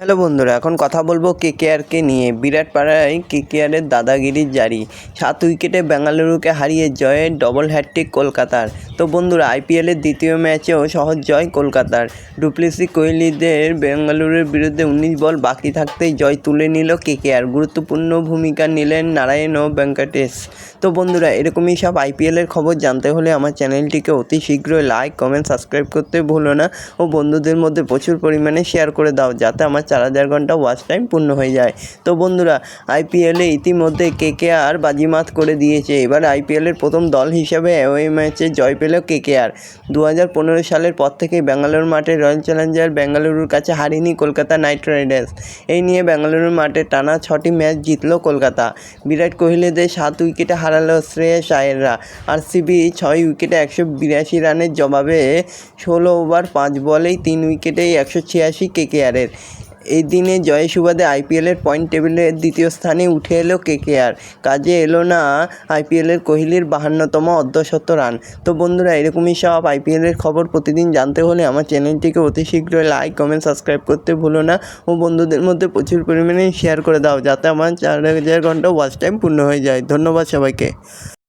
Hello বন্ধুরা, এখন কথা বলব কেকেআরকে নিয়ে। বিরাট পাড়ায় কেকেআরের দাদাগিরির জারি। সাত উইকেটে বেঙ্গালুরুকে হারিয়ে জয়ের ডবল হ্যাটট্রিক কলকাতার। তো বন্ধুরা আইপিএলের দ্বিতীয় ম্যাচেও সহজ জয় কলকাতার। ডুপ্লেসি কোহলিদের বেঙ্গালুরুর বিরুদ্ধে উনিশ বল বাকি থাকতেই জয় তুলে নিল কেকেআর। গুরুত্বপূর্ণ ভূমিকা নিলেন নারায়ণ ও ভেঙ্কটেশ। তো বন্ধুরা, এরকমই সব আইপিএলের খবর জানতে হলে আমার চ্যানেলটিকে অতি শীঘ্রই লাইক কমেন্ট সাবস্ক্রাইব করতে ভুলো না। ও বন্ধুদের মধ্যে প্রচুর পরিমাণে শেয়ার করে দাও, যাতে আমার চার হাজার ঘণ্টা ওয়াচ টাইম পূর্ণ হয়ে যায়। তো বন্ধুরা আইপিএলে ইতিমধ্যে কেকেআর বাজিমাত করে দিয়েছে। এবার আইপিএলের প্রথম দল হিসেবে ওই ম্যাচে জয় পেল কেকেআর দু হাজার পনেরো সালের পর থেকেই বেঙ্গালুরু মাঠে রয়্যাল চ্যালেঞ্জার বেঙ্গালুরুর কাছে হারেনি কলকাতা নাইট রাইডার্স এই নিয়ে বেঙ্গালুরু মাঠে টানা ছটি ম্যাচ জিতল কলকাতা। বিরাট কোহলিদের সাত উইকেটে হারালো শ্রেয়স আয়াররা। আরসিবি ছয় উইকেটে একশো বিরাশি রানের জবাবে ষোলো ওভার পাঁচ বলেই তিন উইকেটেই একশো ছিয়াশি কেকেআরের এই দিনে জয়ের সুবাদে আইপিএলের পয়েন্ট টেবিলের দ্বিতীয় স্থানে উঠে এলো কেকেআর। কাজে এলো না আইপিএলের কোহলির বাহান্নতম অর্ধশত রান। তো বন্ধুরা, এরকমই সব আইপিএলের খবর প্রতিদিন জানতে হলে আমার চ্যানেলটিকে অতি শীঘ্রই লাইক, কমেন্ট, সাবস্ক্রাইব করতে ভুলো না ও বন্ধুদের মধ্যে প্রচুর পরিমাণে শেয়ার করে দাও, যাতে আমার চার হাজার ঘণ্টা ওয়াচ টাইম পূর্ণ হয়ে যায়। ধন্যবাদ সবাইকে।